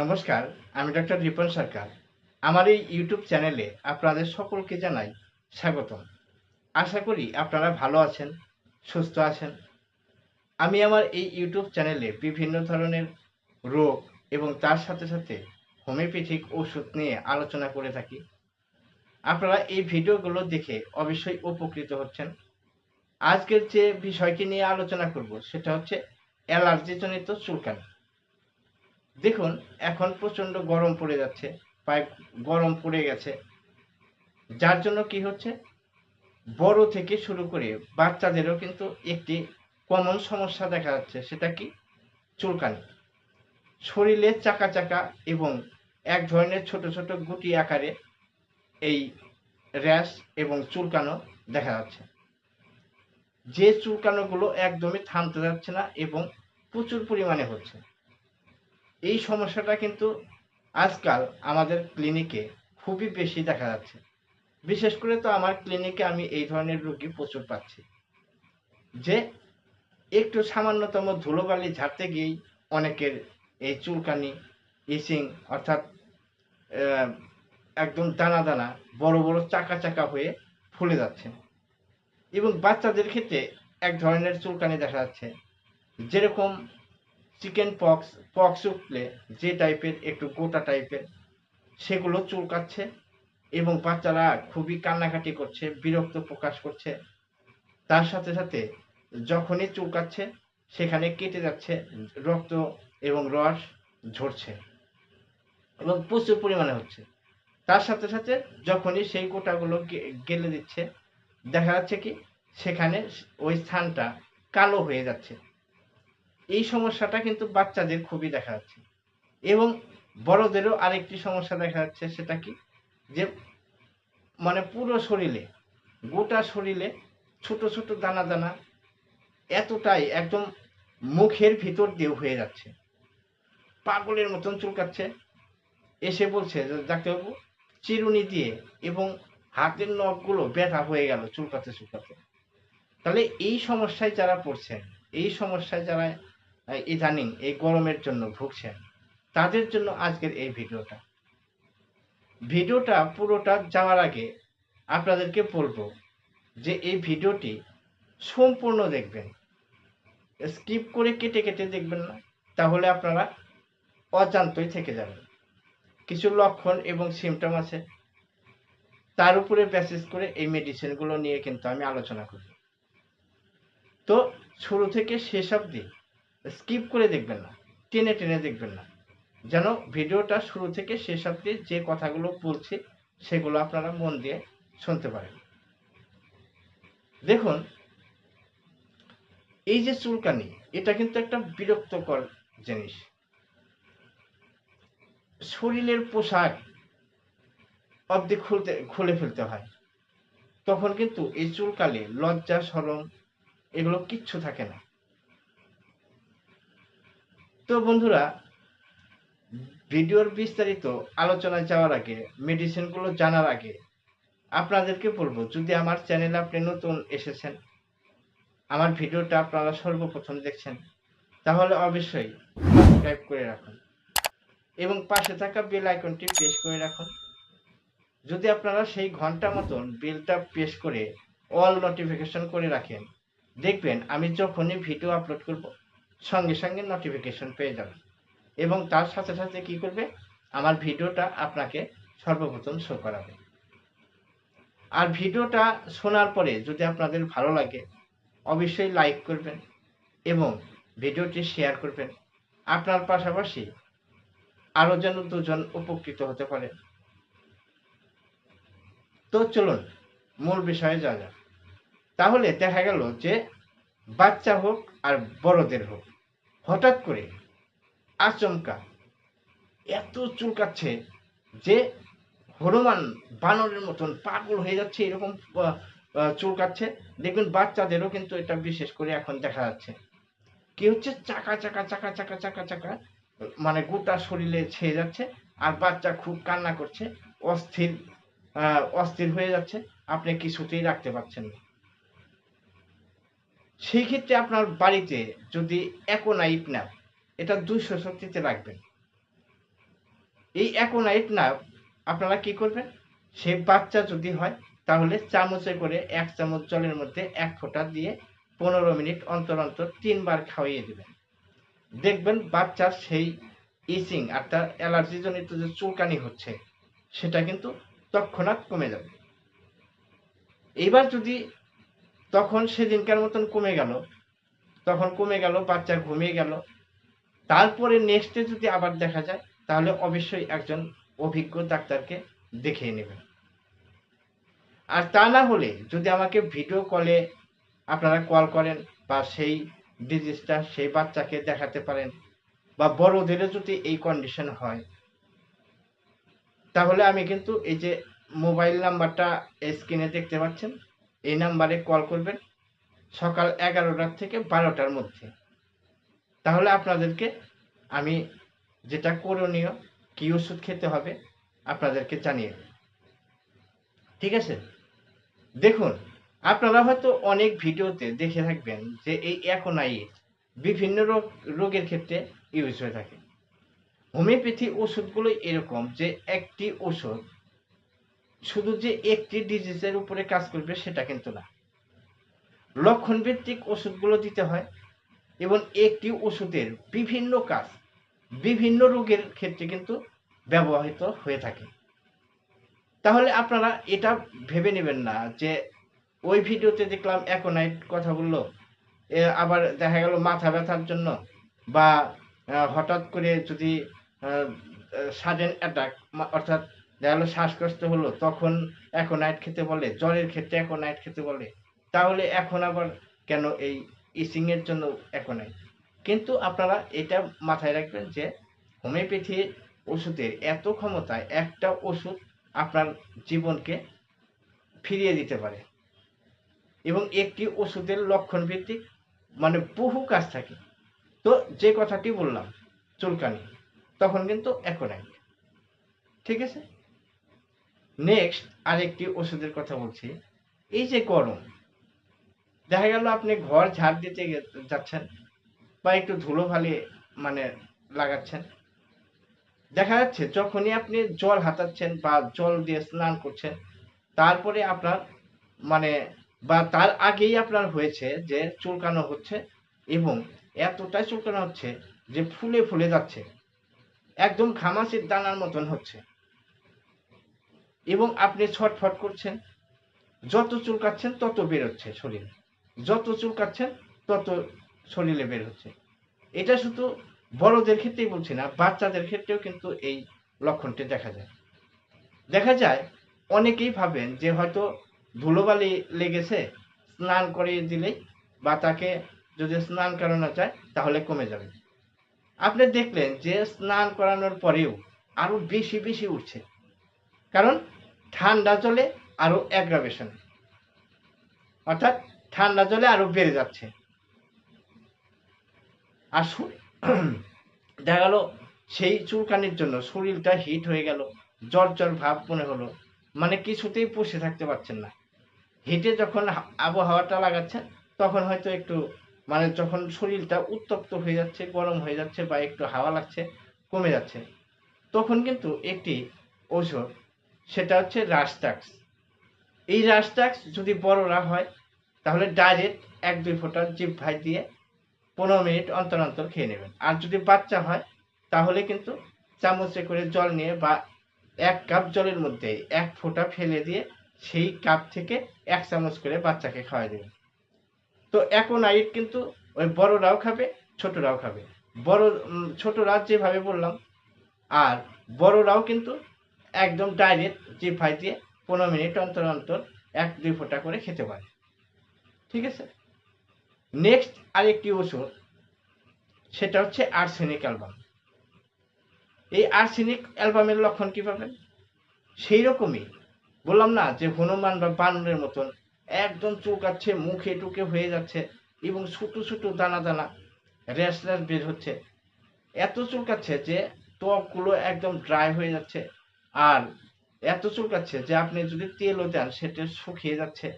নমস্কার, আমি ডক্টর রিপন সরকার। আমার এই ইউটিউব চ্যানেলে আপনাদের সকলকে জানাই স্বাগতম। আশা করি আপনারা ভালো আছেন, সুস্থ আছেন। আমি আমার এই ইউটিউব চ্যানেলে বিভিন্ন ধরনের রোগ এবং তার সাথে সাথে হোমিওপ্যাথিক ওষুধ নিয়ে আলোচনা করে থাকি। আপনারা এই ভিডিওগুলো দেখে অবশ্যই উপকৃত হচ্ছেন। আজকের যে বিষয়টি নিয়ে আলোচনা করব, সেটা হচ্ছে অ্যালার্জিজনিত চুলকানি। দেখুন, এখন প্রচণ্ড গরম পড়ে যাচ্ছে, প্রায় গরম পড়ে গেছে। যার জন্য কি হচ্ছে? বড় থেকে শুরু করে বাচ্চাদেরও কিন্তু একটি কমন সমস্যা দেখা যাচ্ছে, সেটা কি? চুলকানি। শরীরে চাকা চাকা এবং এক ধরনের ছোট ছোট গুটি আকারে এই র্যাশ এবং চুলকানো দেখা যাচ্ছে। যে চুলকানোগুলো একদমই থামতে যাচ্ছে না এবং প্রচুর পরিমাণে হচ্ছে। এই সমস্যাটা কিন্তু আজকাল আমাদের ক্লিনিকে খুবই বেশি দেখা যাচ্ছে। বিশেষ করে তো আমার ক্লিনিকে আমি এই ধরনের রোগী প্রচুর পাচ্ছি। যে একটু সামান্যতম ধুলোবালি ঝাড়তে গিয়েই অনেকের এই চুলকানি, ইচিং অর্থাৎ একদম দানা দানা বড় বড় চাকা চাকা হয়ে ফুলে যাচ্ছে। এবং বাচ্চাদের ক্ষেত্রে এক ধরনের চুলকানি দেখা যাচ্ছে। যেরকম চিকেন পক্স পক্স উঠলে যে টাইপের একটু গোটা টাইপের সেগুলো চুলকাচ্ছে এবং বাচ্চারা খুবই কান্নাকাটি করছে, বিরক্ত প্রকাশ করছে। তার সাথে সাথে যখনই চুলকাচ্ছে, সেখানে কেটে যাচ্ছে, রক্ত এবং রস ঝরছে এবং প্রচুর পরিমাণে হচ্ছে। তার সাথে সাথে যখনই সেই গোটাগুলো গে- গেলে দিচ্ছে, দেখা যাচ্ছে কি, সেখানে ওই স্থানটা কালো হয়ে যাচ্ছে। এই সমস্যাটা কিন্তু বাচ্চাদের খুবই দেখা যাচ্ছে। এবং বড়দেরও আরেকটি সমস্যা দেখা যাচ্ছে, সেটা কি? যে মানে পুরো শরীরে, গোটা শরীরে ছোট ছোট দানা দানা এতটাই একদম মুখের ভিতর দিয়ে হয়ে যাচ্ছে। পাগলের মতন চুলকাচ্ছে। এসে বলছে ডাক্তারবাবু, চিরুনি দিয়ে এবং হাতের নখগুলো ব্যথা হয়ে গেল চুলকাতে চুলকাতে। তাহলে এই সমস্যায় যারা পড়ছেন, এই সমস্যায় যারা ইদানিং এই গরমের জন্য ভুগছেন। তাদের জন্য আজকের এই ভিডিওটা। ভিডিওটা পুরোটা যাওয়ার আগে আপনাদেরকে বলব যে এই ভিডিওটি সম্পূর্ণ দেখবেন। স্কিপ করে কেটে কেটে দেখবেন না, তাহলে আপনারা অজান্তই থেকে যাবেন। কিছু লক্ষণ এবং সিমটম আছে। তার উপরে বেসিস করে এই মেডিসিনগুলো নিয়ে কিন্তু আমি আলোচনা করি তো শুরু থেকে শেষ অবধি স্কিপ করে দেখবেন না, টেনে টেনে দেখবেন না। যেন ভিডিওটা শুরু থেকে শেষ অবধি যে কথাগুলো বলছি, সেগুলো আপনারা মন দিয়ে শুনতে পারেন। দেখুন, এই যে চুলকানি, এটা কিন্তু একটা বিরক্তকর জিনিস। শরীরের পোশাক অব্দি খুলতে, খুলে ফেলতে হয়। তখন কিন্তু এই চুলকালে লজ্জা, সরম, এগুলো কিচ্ছু থাকে না। তো বন্ধুরা, ভিডিওর বিস্তারিত আলোচনায় যাওয়ার আগে মেডিসিনগুলো জানার আগে, আপনাদেরকে বলব, যদি আমার চ্যানেলে আপনি নতুন এসেছেন, আমার ভিডিওটা আপনারা সর্বপ্রথম দেখছেন, তাহলে অবশ্যই সাবস্ক্রাইব করে রাখুন এবং পাশে থাকা বেল আইকনটি প্রেস করে রাখুন। যদি আপনারা সেই ঘণ্টা মতন বেলটা প্রেস করে অল নোটিফিকেশন করে রাখেন, দেখবেন আমি যখনই ভিডিও আপলোড করব সঙ্গে সঙ্গে নোটিফিকেশন পেয়ে যাবেন এবং তার সাথে সাথে কি করবে? আমার ভিডিওটা আপনাকে সর্বপ্রথম শো করাবে। আর ভিডিওটা শোনার পরে যদি আপনাদের ভালো লাগে, অবশ্যই লাইক করবেন এবং ভিডিওটি শেয়ার করবেন। আপনার পাশাপাশি আরও যেন দুজন উপকৃত হতে পারে। তো চলুন, মূল বিষয়ে যা যাক। তাহলে দেখা গেল যে বাচ্চা হোক আর বড়দের হোক। হঠাৎ করে আচমকা এত চুলকাচ্ছে যে হনুমান বানরের মতন পাগল হয়ে যাচ্ছে, এরকম চুলকাচ্ছে। দেখবেন বাচ্চাদেরও কিন্তু এটা বিশেষ করে এখন দেখা যাচ্ছে। কি হচ্ছে? চাকা চাকা চাকা চাকা চাকা চাকা মানে গোটা শরীরে ছেয়ে যাচ্ছে আর বাচ্চা খুব কান্না করছে, অস্থির অস্থির হয়ে যাচ্ছে। আপনি কিছুতেই রাখতে পারছেন না। সেই ক্ষেত্রে আপনার বাড়িতে যদি একোনা ইপনা এটা দুইশো শক্তিতে রাখবেন। এই অ্যাকোনাইট না আপনারা কি করবেন? সে বাচ্চা যদি হয়, তাহলে চামচে করে এক চামচ জলের মধ্যে এক ফোঁটা দিয়ে পনেরো মিনিট অন্তর অন্তর তিনবার খাওয়িয়ে দেবেন। দেখবেন বাচ্চার সেই ইচিং অর্থাৎ অ্যালার্জি জনিত যে চুলকানি হচ্ছে, সেটা কিন্তু তৎক্ষণাৎ কমে যাবে। এইবার যদি তখন সেদিনকার মতন কমে গেল। তখন কমে গেল, বাচ্চা ঘুমিয়ে গেল। তারপরে নেক্সটে যদি আবার দেখা যায়, তাহলে অবশ্যই একজন অভিজ্ঞ ডাক্তারকে দেখিয়ে নেবেন। আর তা না হলে যদি আমাকে ভিডিও কলে আপনারা কল করেন বা সেই ডিজিজটা সেই বাচ্চাকে দেখাতে পারেন বা বড়দেরও যদি এই কন্ডিশন হয়, তাহলে আমি কিন্তু এই যে মোবাইল নাম্বারটা স্ক্রিনে দেখতে পাচ্ছেন এই নাম্বারে কল করবেন সকাল এগারোটার থেকে বারোটার মধ্যে। তাহলে আপনাদেরকে আমি যেটা করণীয়, কি ওষুধ খেতে হবে আপনাদেরকে জানিয়ে। ঠিক আছে? দেখুন, আপনারা হয়তো অনেক ভিডিওতে দেখে থাকবেন যে এই অ্যাকোনাইট বিভিন্ন রোগ, রোগের ক্ষেত্রে ইউজ হয়ে থাকে। হোমিওপ্যাথি ওষুধগুলো এরকম যে একটি ওষুধ শুধু যে একটি ডিজিজের উপরে কাজ করবে সেটা কিন্তু না। লক্ষণ ভিত্তিক ওষুধগুলো দিতে হয় এবং একটি ওষুধের বিভিন্ন কাজ, বিভিন্ন রোগের ক্ষেত্রে কিন্তু ব্যবহৃত হয়ে থাকে। তাহলে আপনারা এটা ভেবে নেবেন না যে ওই ভিডিওতে দেখলাম অ্যাকোনাইট কথা বলল আবার দেখা গেল মাথা ব্যথার জন্য বা হঠাৎ করে যদি সাডেন অ্যাটাক অর্থাৎ গেলো শ্বাসকষ্ট হলো, তখন অ্যাকোনাইট খেতে বলে, জ্বরের ক্ষেত্রে অ্যাকোনাইট খেতে বলে। তাহলে এখন আবার কেন এই ইসিং এর জন্য অ্যাকোনাইট কিন্তু আপনারা এটা মাথায় রাখবেন যে, হোমিওপ্যাথি ওষুধের এত ক্ষমতায় একটা ওষুধ আপনার জীবনকে ফিরিয়ে দিতে পারে। এবং একটি ওষুধের লক্ষণ ভিত্তিক মানে বহু কাজ থাকে। তো যে কথাটি বললাম, চুলকানি, তখন কিন্তু অ্যাকোনাইট ঠিক আছে? নেক্সট আরেকটি ওষুধের কথা বলছি। এই যে গরম, দেখা গেল আপনি ঘর ঝাড় দিতে যাচ্ছেন বা একটু ধুলো ভালি মানে লাগাচ্ছেন। দেখা যাচ্ছে যখনই আপনি জল হাতাচ্ছেন বা জল দিয়ে স্নান করছেন, তারপরে আপনার মানে বা তার আগেই আপনার হয়েছে যে চুলকানো হচ্ছে এবং এতটাই চুলকানো হচ্ছে যে ফুলে ফুলে যাচ্ছে। একদম ঘামাচির দানার মতন হচ্ছে। এবং আপনি ছটফট করছেন। যত চুলকাচ্ছেন, তত বেরোচ্ছে শরীরে। যত চুলকাচ্ছেন, তত শরীরে বের হচ্ছে। এটা শুধু বড়দের ক্ষেত্রেই বলছি না, বাচ্চাদের ক্ষেত্রেও কিন্তু এই লক্ষণটি দেখা যায়। দেখা যায়, অনেকেই ভাবেন যে হয়তো ধুলোবালি লেগেছে, স্নান করিয়ে দিলেই বা তাকে যদি স্নান করানো যায়, তাহলে কমে যাবে। আপনি দেখলেন যে স্নান করানোর পরেও আরও বেশি বেশি উঠছে। কারণ ঠান্ডা জলে আরও অ্যাগ্রাভেশন অর্থাৎ ঠান্ডা জলে আরও বেড়ে যাচ্ছে। আর দেখা গেল সেই চুলকানির জন্য শরীরটা হিট হয়ে গেল, জ্বর জ্বর ভাব মনে হলো। মানে কিছুতেই বসে থাকতে পারছেন না। হিটে যখন আবহাওয়াটা লাগাচ্ছেন, তখন হয়তো একটু মানে যখন শরীরটা উত্তপ্ত হয়ে যাচ্ছে, গরম হয়ে যাচ্ছে বা একটু হাওয়া লাগছে, কমে যাচ্ছে, তখন কিন্তু একটি ঔষধ সেটা হচ্ছে রাস্টাক্স এই রাস্টাক্স যদি বড়রা হয়, তাহলে ডাইরেক্ট এক দুই ফোঁটা জিভ ভাই দিয়ে পনেরো মিনিট অন্তর অন্তর খেয়ে নেবেন। আর যদি বাচ্চা হয়, তাহলে কিন্তু চামচে করে জল নিয়ে বা এক কাপ জলের মধ্যে এক ফোঁটা ফেলে দিয়ে সেই কাপ থেকে এক চামচ করে বাচ্চাকে খাওয়াই দেবেন। তো অ্যাকোনাইট কিন্তু ওই বড়রাও খাবে, ছোটরাও খাবে। বড় ছোটরা যেভাবে বললাম, আর বড়রাও কিন্তু একদম ডাইরেক্ট জিভাই দিয়ে পনেরো মিনিট অন্তর অন্তর এক, দুই ফোঁটা করে খেতে পারে। ঠিক আছে? নেক্সট আরেকটি ওষুধ, সেটা হচ্ছে আর্সেনিক অ্যালবাম এই আর্সেনিক অ্যালবামের লক্ষণ কী পাবেন? সেই রকমই। বললাম না যে হনুমান বা বানরের মতন একদম চুলকাচ্ছে মুখে টুকে হয়ে যাচ্ছে এবং ছোটো ছোটো দানা দানা র্যাশ র্যাশ বের হচ্ছে। এত চুলকাচ্ছে যে ত্বকগুলো একদম ড্রাই হয়ে যাচ্ছে। আর এত চুলকাচ্ছে যে আপনি যদি তেলও দেন, সেটা শুকিয়ে যাচ্ছে।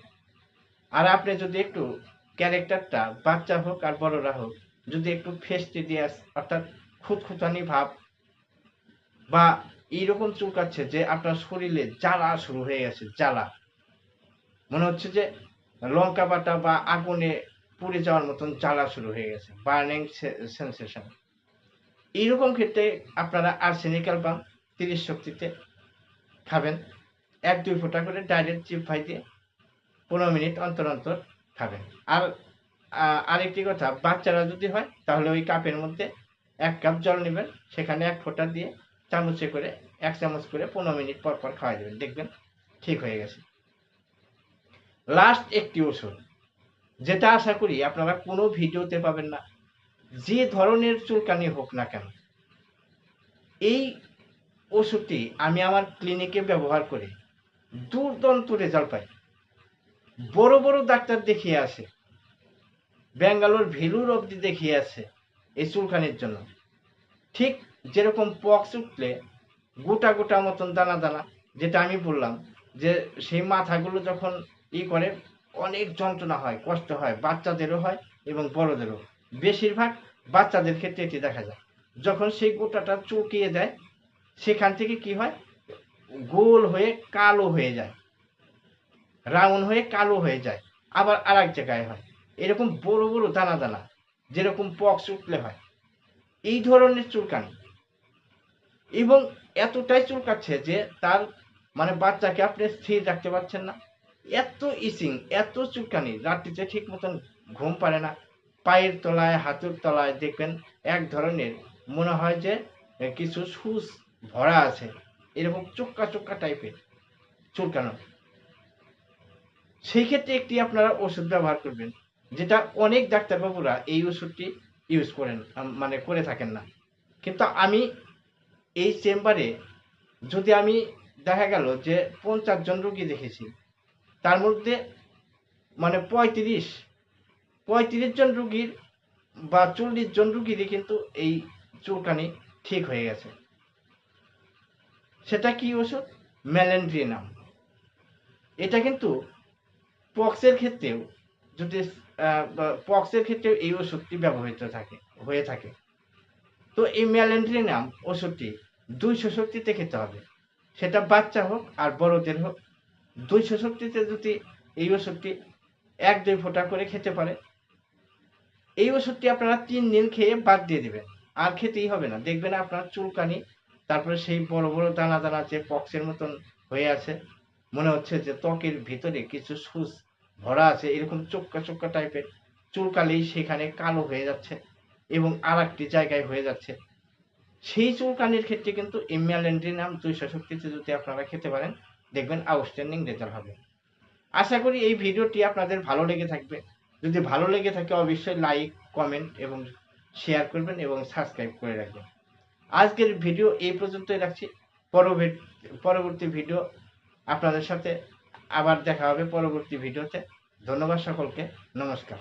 আর আপনি যদি একটু ক্যারেক্টারটা বাচ্চা হোক আর বড়রা হোক, যদি একটু ফেস্টিডিয়াস অর্থাৎ খুঁতখুতানি ভাব বা এইরকম চুলকাচ্ছে যে আপনার শরীরে জ্বালা শুরু হয়ে গেছে, জ্বালা। মনে হচ্ছে যে লঙ্কা বাটা বা আগুনে পুড়ে যাওয়ার মতন জ্বালা শুরু হয়ে গেছে, বার্নিং সেন্সেশন। এইরকম ক্ষেত্রে আপনারা আর্সেনিক অ্যালবাম, তিরিশ শক্তিতে খাবেন। এক, দুই ফোঁটা করে ডাইরেক্ট চিপ দিয়ে পনেরো মিনিট অন্তর অন্তর খাবেন। আর আরেকটি কথা, বাচ্চারা যদি হয়, তাহলে ওই কাপের মধ্যে এক কাপ জল নেবেন। সেখানে এক ফোঁটা দিয়ে চামচে করে, এক চামচ করে পনেরো মিনিট পর পর খাওয়াই দেবেন। দেখবেন ঠিক হয়ে গেছে। লাস্ট একটি ওষুধ, যেটা আশা করি আপনারা কোনো ভিডিওতে পাবেন না। যে ধরনের চুলকানি হোক না কেন, এই ওষুধটি আমি আমার ক্লিনিকে ব্যবহার করি। দুর্দান্ত রেজাল্ট পাই। বড় বড় ডাক্তার দেখিয়ে আসে। ব্যাঙ্গালোর ভেলুর অবধি দেখিয়ে আসে এই চুলকানির জন্য। ঠিক যেরকম পক্স উঠলে গোটা গোটা মতন দানা দানা, যেটা আমি বললাম যে সেই মাথাগুলো যখন ই করে, অনেক যন্ত্রণা হয়, কষ্ট হয়, বাচ্চাদেরও হয় এবং বড়দেরও। বেশিরভাগ বাচ্চাদের ক্ষেত্রে এটি দেখা যায়। যখন সেই গোটাটা চুকিয়ে যায় সেখান থেকে কি হয়? গোল হয়ে কালো হয়ে যায়। রাউন্ড হয়ে কালো হয়ে যায়। আবার আর এক জায়গায় হয়। এরকম বড় বড় দানা দানা, যেরকম পক্স উঠলে হয়। এই ধরনের চুলকানি। এবং এতটাই চুলকাচ্ছে যে তার মানে বাচ্চাকে আপনি স্থির রাখতে পারছেন না। এত ইসিং, এত চুলকানি। রাত্রিতে ঠিক মতন ঘুম পারে না। পায়ের তলায়, হাতের তলায় দেখবেন এক ধরনের মনে হয় যে কিছু সুস ভরা আছে। এরকম চোক্কা চোক্কা টাইপের চুলকানো। সেই ক্ষেত্রে একটি আপনারা ওষুধ ব্যবহার করবেন, যেটা অনেক ডাক্তারবাবুরা এই ওষুধটি ইউজ করেন মানে করে থাকেন না। কিন্তু আমি এই চেম্বারে যদি আমি দেখা গেল যে পঞ্চাশ জন রোগী দেখেছি, তার মধ্যে মানে পঁয়ত্রিশ পঁয়ত্রিশ জন রুগীর বা চল্লিশ জন রুগীরই কিন্তু এই চুলকানি ঠিক হয়ে গেছে। সেটা কি ওষুধ? ম্যালেন্ড্রিনাম এটা কিন্তু পক্সের ক্ষেত্রেও যদি পক্সের ক্ষেত্রেও এই ওষুধটি ব্যবহৃত থাকে, হয়ে থাকে। তো এই ম্যালেন্ড্রিনাম ওষুধটি দুইশো শক্তিতে খেতে হবে। সেটা বাচ্চা হোক আর বড়দের হোক, দুইশো শক্তিতে যদি এই ওষুধটি এক দুই ফোঁটা করে খেতে পারে, এই ওষুধটি আপনারা তিন দিন খেয়ে বাদ দিয়ে দেবেন। আর খেতেই হবে না। দেখবেন আপনার চুলকানি তারপরে সেই বড় বড় দানা দানা যে পক্সের মতন হয়ে আছে, মনে হচ্ছে যে ত্বকের ভিতরে কিছু সুস ভরা আছে, এরকম চোক্কা চোক্কা টাইপের। চুলকালেই সেখানে কালো হয়ে যাচ্ছে এবং আর একটি জায়গায় হয়ে যাচ্ছে। সেই চুলকানির ক্ষেত্রে কিন্তু ইমিয়ালেন্ড্রিনাম দুইশো শক্তিতে যদি আপনারা খেতে পারেন, দেখবেন আউটস্ট্যান্ডিং রেজাল্ট হবে। আশা করি এই ভিডিওটি আপনাদের ভালো লেগে থাকবে। যদি ভালো লেগে থাকে, অবশ্যই লাইক, কমেন্ট এবং শেয়ার করবেন এবং সাবস্ক্রাইব করে রাখবেন। আজকের ভিডিও এই পর্যন্তই রাখছি। পরবর্তী পরবর্তী ভিডিও আপনাদের সাথে আবার দেখা হবে পরবর্তী ভিডিওতে। ধন্যবাদ সকলকে। নমস্কার।